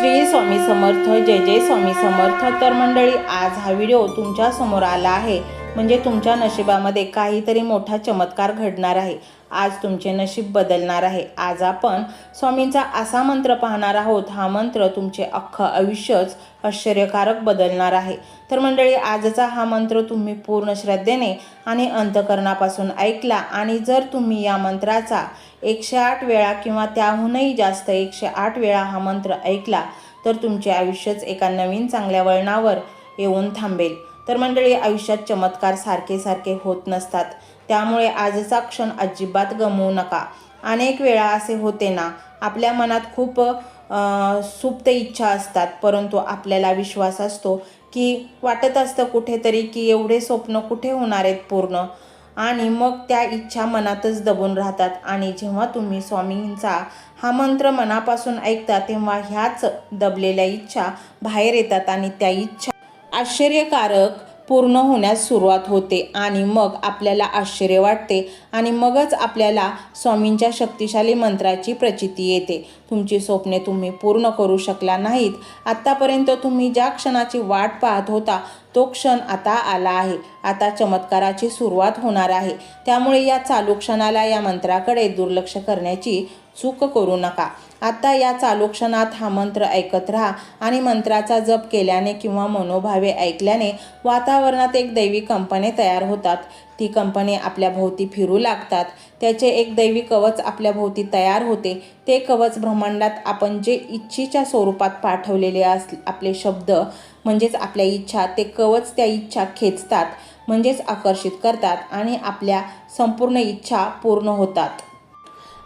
श्री स्वामी समर्थ जय जय स्वामी समर्थ. तर मंडळी आज हा व्हिडिओ तुमच्यासमोर आला आहे. म्हणजे तुमच्या नशिबामध्ये काहीतरी मोठा चमत्कार घडणार आहे. आज तुमचे नशीब बदलणार आहे. आज आपण स्वामींचा असा मंत्र पाहणार आहोत. हा मंत्र तुमचे अख्खं आयुष्यच आश्चर्यकारक बदलणार आहे. तर मंडळी आजचा हा मंत्र तुम्ही पूर्ण श्रद्धेने आणि अंतकरणापासून ऐकला आणि जर तुम्ही या मंत्राचा एकशे आठ वेळा किंवा त्याहूनही जास्त एकशे आठ वेळा हा मंत्र ऐकला तर तुमचे आयुष्यच एका नवीन चांगल्या वळणावर येऊन थांबेल. तर मंडळी आयुष्यात चमत्कार सारखे सारखे होत नसतात. त्यामुळे आजचा क्षण अजिबात गमवू नका. अनेक वेळा असे होते ना आपल्या मनात खूप सुप्त इच्छा असतात परंतु आपल्याला विश्वास असतो की वाटत असतं कुठेतरी की एवढे स्वप्न कुठे होणार आहेत पूर्ण? आणि मग त्या इच्छा मनातच दबून राहतात. आणि जेव्हा तुम्ही स्वामींचा हा मंत्र मनापासून ऐकता तेव्हा ह्याच दबलेल्या इच्छा बाहेर येतात आणि त्या इच्छा आश्चर्यकारक पूर्ण होण्यास सुरुवात होते आणि मग आपल्याला आश्चर्य वाटते आणि मगच आपल्याला स्वामींच्या शक्तिशाली मंत्राची प्रचिती येते. तुमची स्वप्ने तुम्ही पूर्ण करू शकला नाहीत. आत्तापर्यंत तुम्ही ज्या क्षणाची वाट पाहत होता तो क्षण आता आला आहे. आता चमत्काराची सुरुवात होणार आहे. त्यामुळे या चालू क्षणाला या मंत्राकडे दुर्लक्ष करण्याची चूक करू नका. आता या चालू क्षणात हा मंत्र ऐकत राहा आणि मंत्राचा जप केल्याने किंवा मनोभावे ऐकल्याने वातावरणात एक दैवी कंपने तयार होतात. ती कंपने आपल्या भोवती फिरू लागतात. त्याचे एक दैवी कवच आपल्या भोवती तयार होते. ते कवच ब्रह्मांडात आपण जे इच्छेच्या स्वरूपात पाठवलेले अस आपले शब्द म्हणजेच आपल्या इच्छा ते कवच त्या इच्छा खेचतात म्हणजेच आकर्षित करतात आणि आपल्या संपूर्ण इच्छा पूर्ण होतात.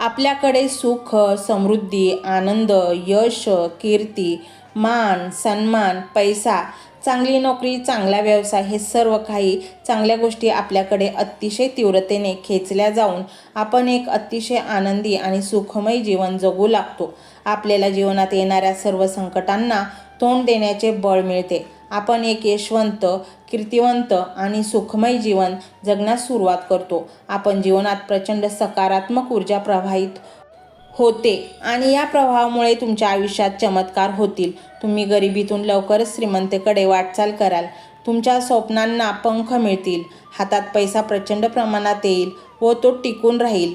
आपल्याकडे सुख समृद्धी आनंद यश कीर्ती मान सन्मान पैसा चांगली नोकरी चांगला व्यवसाय हे सर्व काही चांगल्या गोष्टी आपल्याकडे अतिशय तीव्रतेने खेचल्या जाऊन आपण एक अतिशय आनंदी आणि सुखमय जीवन जगू लागतो. आपल्याला जीवनात येणाऱ्या सर्व संकटांना तोंड देण्याचे बळ मिळते. आपण एक यशवंत कीर्तिवंत आणि सुखमय जीवन जगण्यास सुरुवात करतो. आपण जीवनात प्रचंड सकारात्मक ऊर्जा प्रवाहित होते आणि या प्रभावामुळे तुमच्या आयुष्यात चमत्कार होतील. तुम्ही गरिबीतून लवकरच श्रीमंतेकडे वाटचाल कराल. तुमच्या स्वप्नांना पंख मिळतील. हातात पैसा प्रचंड प्रमाणात येईल व तो टिकून राहील.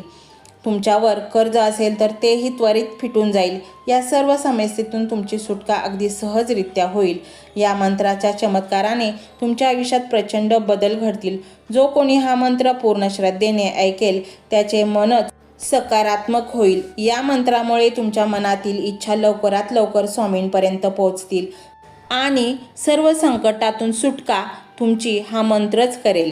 तुमच्यावर कर्ज असेल तर तेही त्वरित फिटून जाईल. या सर्व समस्येतून तुमची सुटका अगदी सहजरित्या होईल. या मंत्राच्या चमत्काराने तुमच्या आयुष्यात प्रचंड बदल घडतील. जो कोणी हा मंत्र पूर्ण श्रद्धेने ऐकेल त्याचे मनच सकारात्मक होईल. या मंत्रामुळे तुमच्या मनातील इच्छा लवकरात लवकर स्वामींपर्यंत पोहोचतील. आणि सर्व संकटातून सुटका तुमची हा मंत्रच करेल.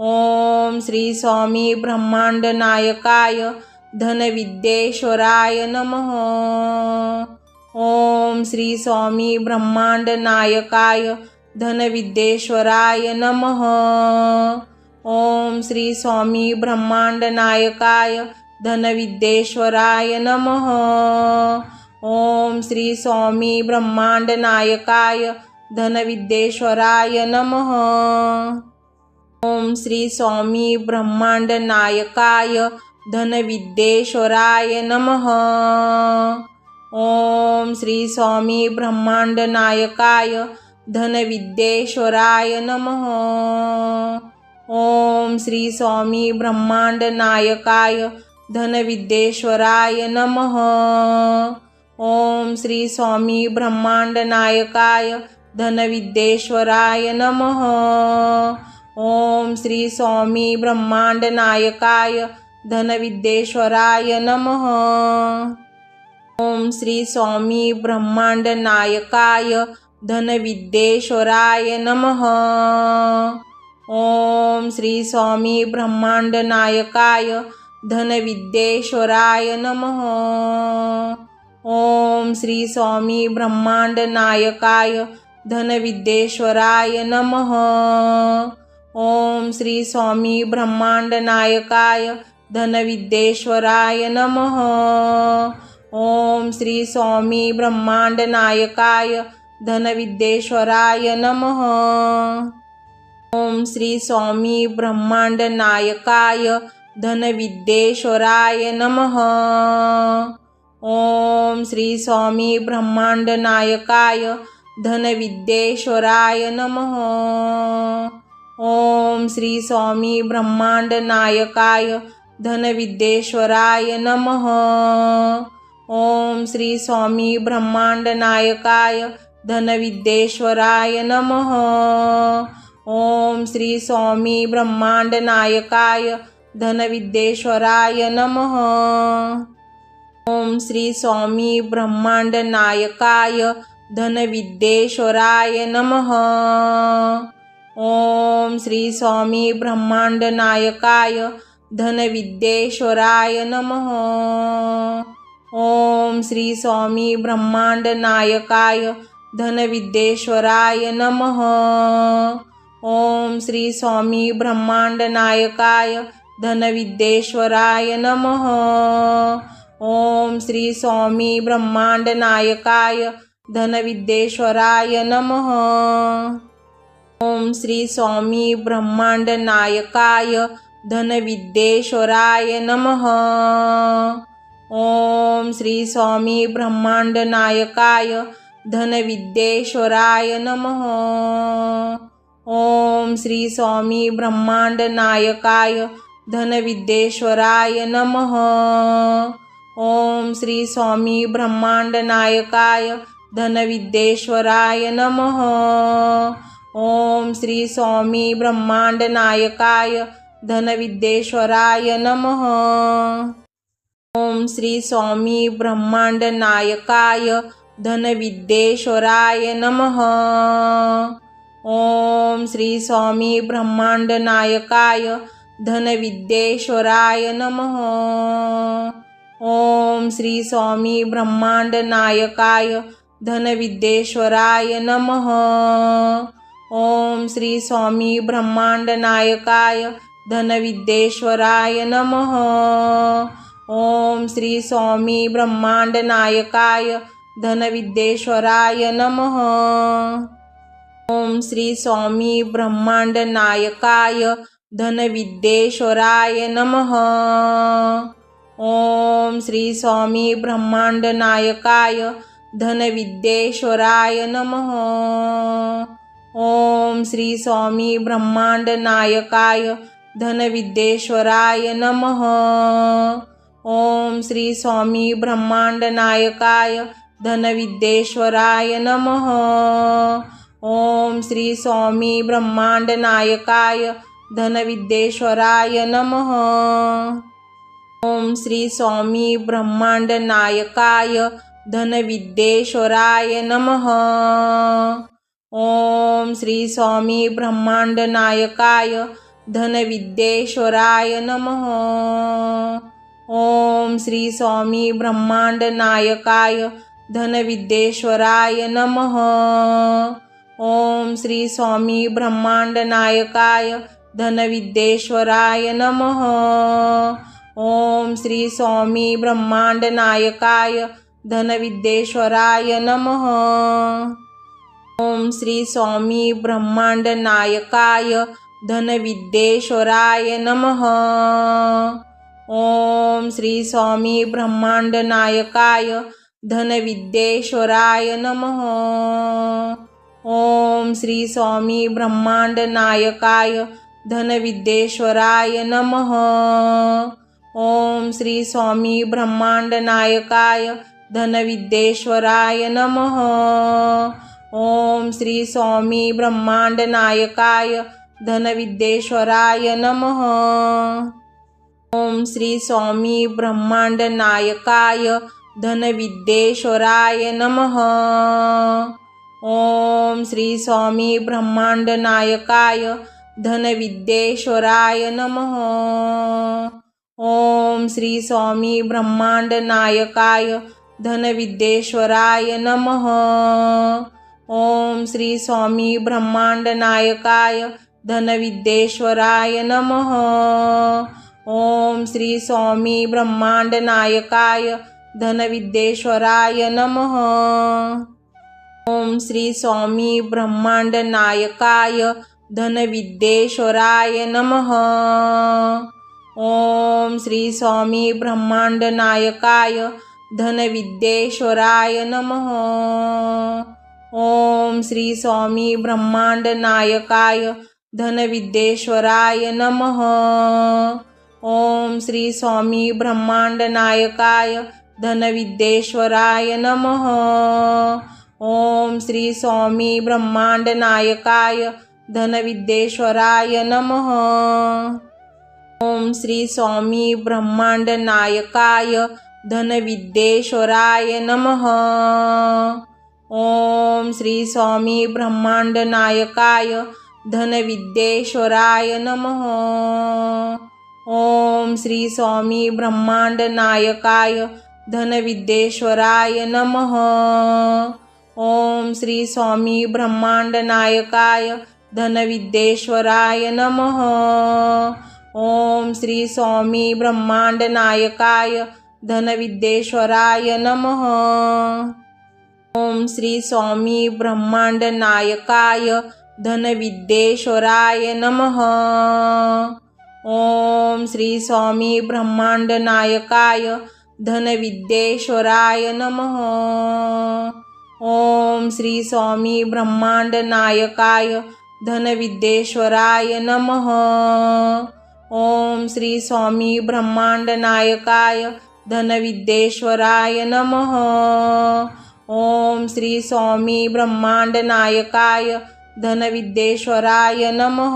ओम श्री स्वामी ब्रह्मांड नायकाय धनविद्येश्वराय नमः। ओम श्री स्वामी ब्रह्मांड नायकाय धनविद्येश्वराय नमः। ओम श्री स्वामी ब्रह्मांड नायकाय धनविद्येश्वराय नमः। ओम श्री स्वामी ब्रह्मांड नायकाय धनविद्येश्वराय नमः। ओम श्री स्वामी ब्रह्मांड नायकाय धनविद्येश्वराय नमः। ओम श्री स्वामी ब्रह्मांड नायकाय धनविद्येश्वराय नमः। ओम श्री स्वामी ब्रह्मांड नायकाय धनविद्येश्वराय नमः। ओम श्री स्वामी ब्रह्मांड नायकाय धनविद्येश्वराय नमः। ओम श्री स्वामी ब्रह्मांड नायकाय धनविद्येश्वराय नमः. ओम श्री स्वामी ब्रह्मांड नायकाय धनविद्येश्वराय नमः. ओम श्री स्वामी ब्रह्मांड नायकाय धनविद्येश्वराय नमः. ओम श्री स्वामी ब्रह्मांड नायकाय धनविद्येश्वराय नमः. ओम श्री स्वामी ब्रह्मांड नायकाय धनविद्येश्वराय नमः। ओम श्री स्वामी ब्रह्मांड नायकाय धनविद्येश्वराय नमः। ओम श्री स्वामी ब्रह्मांड नायकाय धनविद्येश्वराय नमः। ओम श्री स्वामी ब्रह्मांड नायकाय धनविद्येश्वराय नमः। ओम श्री स्वामी ब्रह्मांड नायकाय धनविद्येश्वराय नमः। ओम श्री स्वामी ब्रह्मांड नायकाय धनविद्येश्वराय नमः। ओम श्री स्वामी ब्रह्मांड नायकाय धनविद्येश्वराय नमः। ओम श्री स्वामी ब्रह्मांड नायकाय धनविद्येश्वराय नमः। ओम श्री स्वामी ब्रह्मांड नायकाय धनविद्येश्वराय नमः। ओम श्री स्वामी ब्रह्मांड नायकाय धनविद्येश्वराय नमः। ओम श्री स्वामी ब्रह्मांड नायकाय धनविद्येश्वराय नमः। ओम श्री स्वामी ब्रह्मांड नायकाय धनविद्येश्वराय नमः। ओम श्री स्वामी ब्रह्मांड नायकाय धनविद्येश्वराय नमः. ओम श्री स्वामी ब्रह्मांड नायकाय धनविद्येश्वराय नमः. ओम श्री स्वामी ब्रह्मांड नायकाय धनविद्येश्वराय नमः. ओम श्री स्वामी ब्रह्मांड नायकाय धनविद्येश्वराय नमः. ओम श्री स्वामी ब्रह्मांड नायकाय धनविद्येश्वराय नमः। ओम श्री स्वामी ब्रह्मांड नायकाय धनविद्येश्वराय नमः। ओम श्री स्वामी ब्रह्मांड नायकाय धनविद्येश्वराय नमः। ओम श्री स्वामी ब्रह्मांड नायकाय धनविद्येश्वराय नमः। ओम श्री स्वामी ब्रह्मांड नायकाय धनविद्येश्वराय नमः। ओम श्री स्वामी ब्रह्मांड नायकाय धनविद्येश्वराय नमः। ओम श्री स्वामी ब्रह्मांड नायकाय धनविद्येश्वराय नमः। ओम श्री स्वामी ब्रह्मांड नायकाय धनविद्येश्वराय नमः। ओम श्री स्वामी ब्रह्मांड नायकाय धनविद्येश्वराय नमः। ओम श्री स्वामी ब्रह्मांड नायकाय धनविद्येश्वराय नमः। ओम श्री स्वामी ब्रह्मांड नायकाय धनविद्येश्वराय नमः। ओम श्री स्वामी ब्रह्मांड नायकाय धनविद्येश्वराय नमः। ओम श्री स्वामी ब्रह्मांड नायकाय धनविद्येश्वराय नमः. ओम श्री स्वामी ब्रह्मांड नायकाय धनविद्येश्वराय नमः. ओम श्री स्वामी ब्रह्मांड नायकाय धनविद्येश्वराय नमः. ओम श्री स्वामी ब्रह्मांड नायकाय धनविद्येश्वराय नमः. ओम श्री स्वामी ब्रह्मांड नायकाय धनविद्येश्वराय नमः। ओम श्री स्वामी ब्रह्माण्डनायकाय धनविद्येश्वराय नमः। ॐ श्री स्वामी ब्रह्माण्डनायकाय धनविद्येश्वराय नमः। ओम श्री स्वामी ब्रह्माण्डनायकाय धनविद्येश्वराय नमः। ॐ श्री स्वामी ब्रह्माण्डनायकाय धनविद्येश्वराय नमः. ओम श्री स्वामी ब्रह्माण्डनायकाय धनविद्येश्वराय नमः. ओम श्री स्वामी ब्रह्माण्डनायकाय धनविद्येश्वराय नमः. ॐ श्री स्वामी ब्रह्माण्डनायकाय धनविद्येश्वराय नमः. ॐ श्री स्वामी ब्रह्माण्डनायकाय धनविद्येश्वराय नमः। ओम श्री स्वामी ब्रह्माण्डनायकाय धनविद्येश्वराय नमः। ओम श्री स्वामी ब्रह्माण्डनायकाय धनविद्येश्वराय नमः। ओम श्री स्वामी ब्रह्माण्डनायकाय धनविद्येश्वराय नमः। ॐ श्री स्वामी ब्रह्माण्डनायकाय धनविद्येश्वराय नमः. ओम श्री स्वामी ब्रह्माण्डनायकाय धनविद्येश्वराय नमः. ओम श्री स्वामी ब्रह्माण्डनायकाय धनविद्येश्वराय नमः. ओम श्री स्वामी ब्रह्माण्डनायकाय धनविद्येश्वराय नमः. ॐ श्री स्वामी ब्रह्माण्डनायकाय धनविद्येश्वराय नमः। ॐ श्री स्वामी ब्रह्माण्डनायकाय धनविद्येश्वराय नमः। ॐ श्री स्वामी ब्रह्माण्डनायकाय धनविद्येश्वराय नमः। ओम श्री स्वामी ब्रह्माण्डनायकाय धनविद्येश्वराय नमः। ॐ श्री स्वामी ब्रह्माण्डनायकाय धनविद्येश्वराय नमः। ओम श्री स्वामी ब्रह्माण्डनायकाय धनविद्येश्वराय नमः। ओम श्री स्वामी ब्रह्माण्डनायकाय धनविद्येश्वराय नमः। ओम श्री स्वामी ब्रह्माण्डनायकाय धनविद्येश्वराय नमः। ॐ श्री स्वामी ब्रह्माण्डनायकाय धनविद्येश्वराय नमः.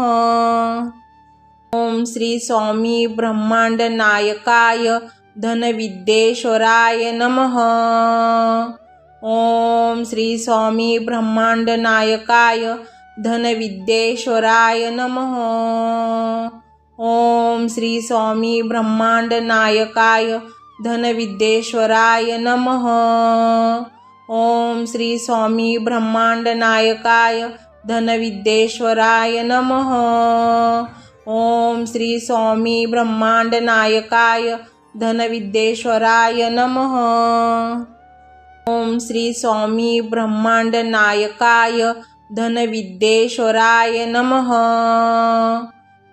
ओम श्री स्वामी ब्रह्माण्डनायकाय धनविद्येश्वराय नमः. ओम श्री स्वामी ब्रह्माण्डनायकाय धनविद्येश्वराय नमः. ओम श्री स्वामी ब्रह्माण्डनायकाय धनविद्येश्वराय नमः. ॐ श्री स्वामी ब्रह्माण्डनायकाय धनविद्येश्वराय नमः। ओम श्री स्वामी ब्रह्माण्डनायकाय धनविद्येश्वराय नमः। ओम श्री स्वामी ब्रह्माण्डनायकाय धनविद्येश्वराय नमः।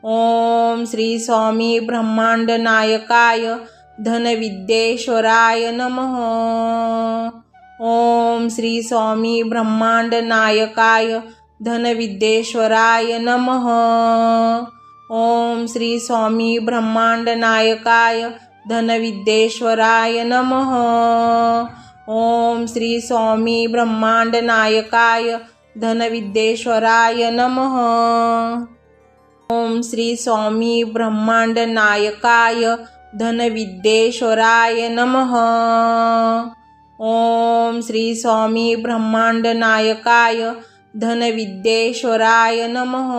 ओम श्री स्वामी ब्रह्माण्डनायकाय धनविद्येश्वराय नमः। ॐ श्री स्वामी ब्रह्माण्डनायकाय धनविद्येश्वराय नमः. ओम श्री स्वामी ब्रह्माण्डनायकाय धनविद्येश्वराय नमः. ॐ श्री स्वामी ब्रह्माण्डनायकाय धनविद्येश्वराय नमः. ओम श्री स्वामी ब्रह्माण्डनायकाय धनविद्येश्वराय नमः. ॐ श्री स्वामी ब्रह्माण्डनायकाय धनविद्येश्वराय नमः।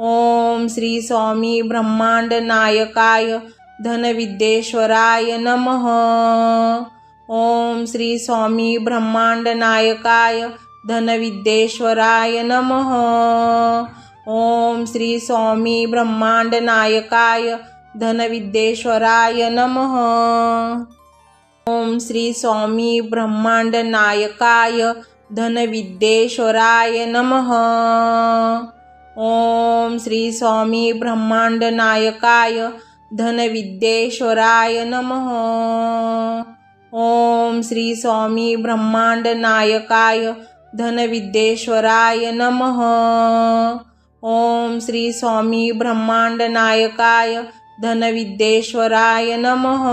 ॐ श्री स्वामी ब्रह्माण्डनायकाय धनविद्येश्वराय नमः। ॐ श्री स्वामी ब्रह्माण्डनायकाय धनविद्येश्वराय नमः। ॐ श्री स्वामी ब्रह्माण्डनायकाय धनविद्येश्वराय नमः। ॐ श्री स्वामी ब्रह्माण्डनायकाय धनविद्येश्वराय नमः. ओम श्री स्वामी ब्रह्मांड नायकाय धनविद्येश्वराय नमः. ओम श्री स्वामी ब्रह्मांड नायकाय धनविद्येश्वराय नमः. ओम श्री स्वामी ब्रह्मांड नायकाय धनविद्येश्वराय नमः.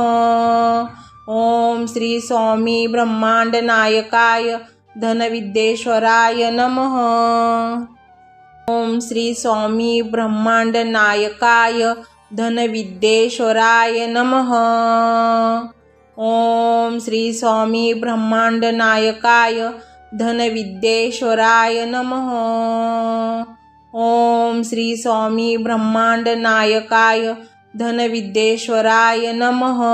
ओम श्री स्वामी ब्रह्मांड नायकाय धनविद्येश्वराय नमः। ओम श्री स्वामी ब्रह्मांड नायकाय धनविद्येश्वराय नमः। ओम श्री स्वामी ब्रह्मांड नायकाय धनविद्येश्वराय नमः। ओम श्री स्वामी ब्रह्मांड नायकाय धनविद्येश्वराय नमः।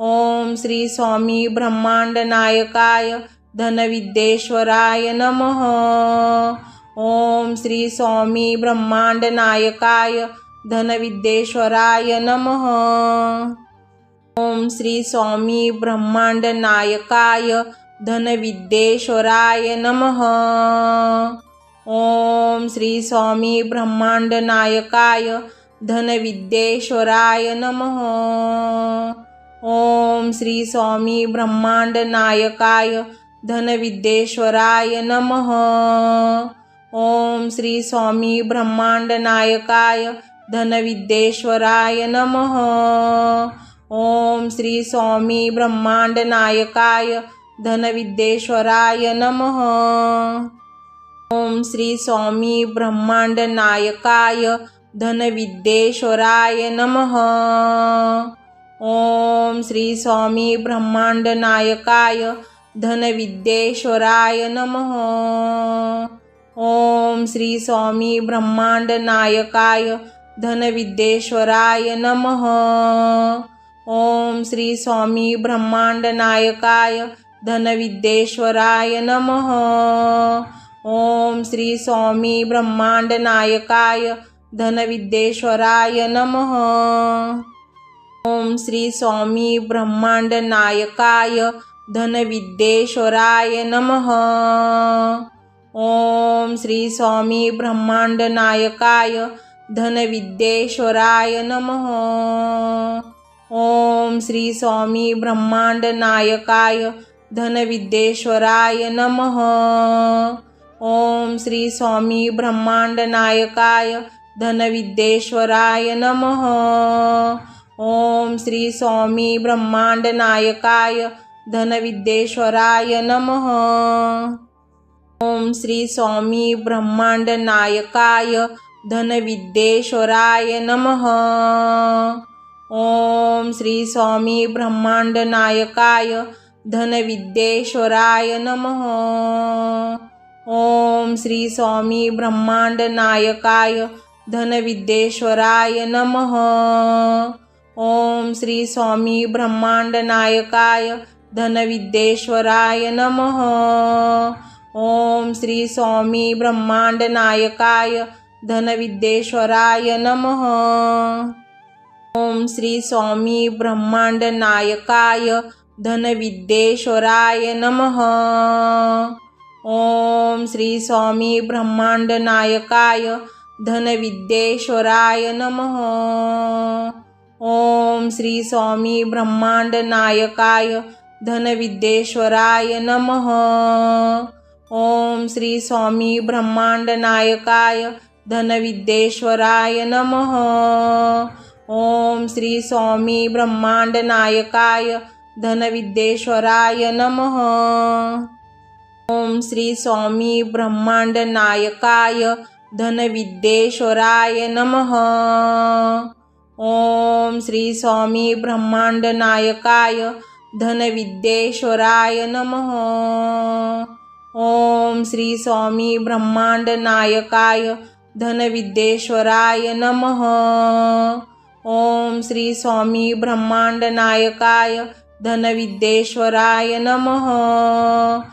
ओम श्री स्वामी ब्रह्मांड नायकाय धनविद्येश्वराय नमः। ओम श्री स्वामी ब्रह्मांड नायकाय धनविद्येश्वराय नमः। ओम श्री स्वामी ब्रह्मांड नायकाय धनविद्येश्वराय नमः। ओम श्री स्वामी ब्रह्मांड नायकाय धनविद्येश्वराय नमः। ओम श्री स्वामी ब्रह्मांड नायकाय धनविद्येश्वराय नमः. ओम श्री स्वामी ब्रह्मांड नायकाय धनविद्येश्वराय नमः. ओम श्री स्वामी ब्रह्मांड नायकाय धनविद्येश्वराय नमः. ओम श्री स्वामी ब्रह्मांड नायकाय धनविद्येश्वराय नमः. ओम श्री स्वामी ब्रह्मांड नायकाय धनविद्येश्वराय नमः. ओम श्री स्वामी ब्रह्मांड नायकाय धनविद्येश्वराय नमः. ओम श्री स्वामी ब्रह्मांड नायकाय धनविद्येश्वराय नमः. ओम श्री स्वामी ब्रह्मांड नायकाय धनविद्येश्वराय नमः. ओम श्री स्वामी ब्रह्मांड नायकाय धनविद्येश्वराय नमः। ओम श्री स्वामी ब्रह्मांड नायकाय धनविद्येश्वराय नमः। ओम श्री स्वामी ब्रह्मांड नायकाय धनविद्येश्वराय नमः। ओम श्री स्वामी ब्रह्मांड नायकाय धनविद्येश्वराय नमः। ओम श्री स्वामी ब्रह्मांड नायकाय धनविद्येश्वराय नमः। ओम श्री स्वामी ब्रह्मांड नायकाय धनविद्येश्वराय नमः। ओम श्री स्वामी ब्रह्मांड नायकाय धनविद्येश्वराय नमः। ओम श्री स्वामी ब्रह्मांड नायकाय धनविद्येश्वराय नमः। ओम श्री स्वामी ब्रह्मांड नायकाय धनविद्येश्वराय नमः। ओम श्री स्वामी ब्रह्मांड नायकाय धनविद्येश्वराय नमः। ओम श्री स्वामी ब्रह्मांड नायकाय धनविद्येश्वराय नमः। ओम श्री स्वामी ब्रह्मांड नायकाय धनविद्येश्वराय नमः। ओम श्री स्वामी ब्रह्मांड नायकाय धनविद्येश्वराय नमः। ओम श्री स्वामी ब्रह्मांड नायकाय धनविद्येश्वराय नमः। ओम श्री स्वामी ब्रह्मांड नायकाय धनविद्येश्वराय नमः। ओम श्री स्वामी ब्रह्मांड नायकाय धनविद्येश्वराय नमः। ओम श्री स्वामी ब्रह्मांड नायकाय धनविद्येश्वराय नमः. ओम श्री स्वामी ब्रह्मांड नायकाय धनविद्येश्वराय नमः. ओम श्री स्वामी ब्रह्मांड नायकाय धनविद्येश्वराय नमः.